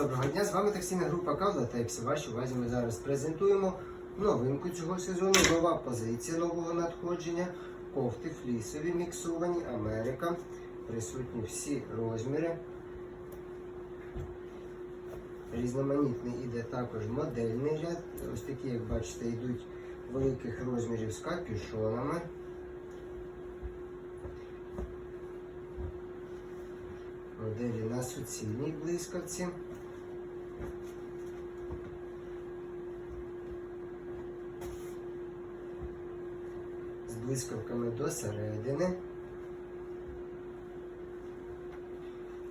доброго дня! З вами текстильна група Кавла та Кавлатекс. Вашій увазі ми зараз презентуємо новинку цього сезону. Нова позиція нового надходження. Кофти флісові, міксовані, Америка. Присутні всі розміри. Різноманітний іде також модельний ряд. Ось такі, як бачите, йдуть великих розмірів з капюшонами. Моделі на суцільній блискавці. З блискавками до середини.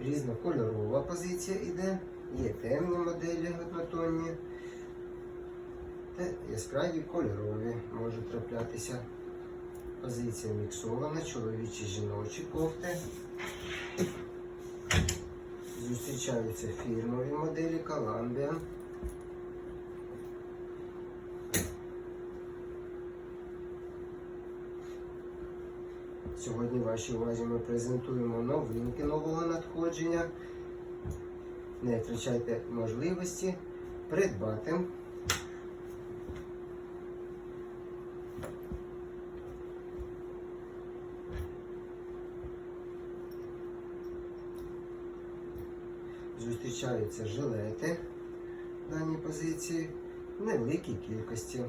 Різнокольорова позиція йде. Є темні моделі однотонні. Та яскраві кольорові можуть траплятися. Позиція міксована, чоловічі жіночі кофти. Зустрічаються фірмові моделі Columbia. Сьогодні вашій увазі ми презентуємо новинки нового надходження. Не втрачайте можливості придбати. Зустрічаються жилети в даній позиції в невеликій кількості.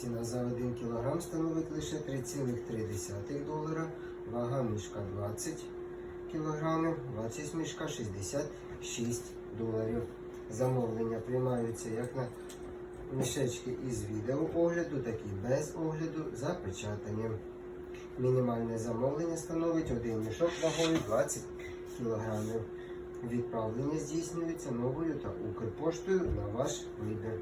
Ціна за 1 кг становить лише 3,3 долара, вага мішка 20 кг, вартість мішка 66 доларів. Замовлення приймаються як на мішечки із відеоогляду, так і без огляду запечатані. Мінімальне замовлення становить один мішок вагою 20 кг. Відправлення здійснюється новою та Укрпоштою на ваш вибір.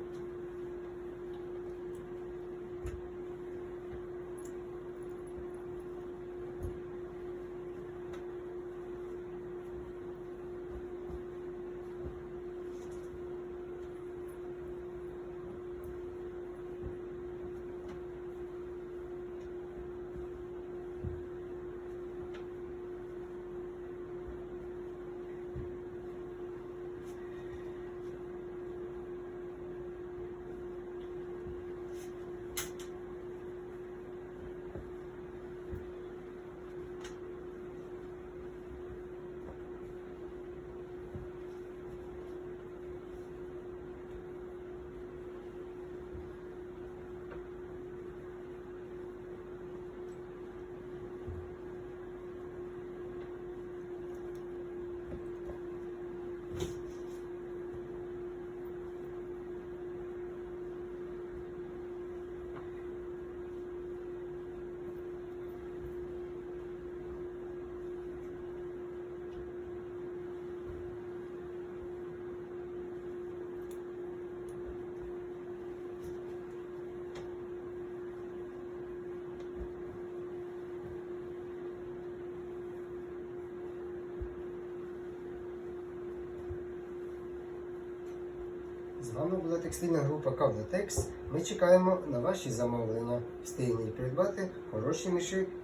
З вами була текстильна група Кавлатекс. Ми чекаємо на ваші замовлення. Встигніть придбати хороші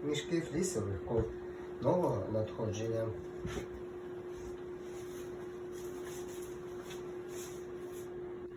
мішки, флісових кофт нового надходження.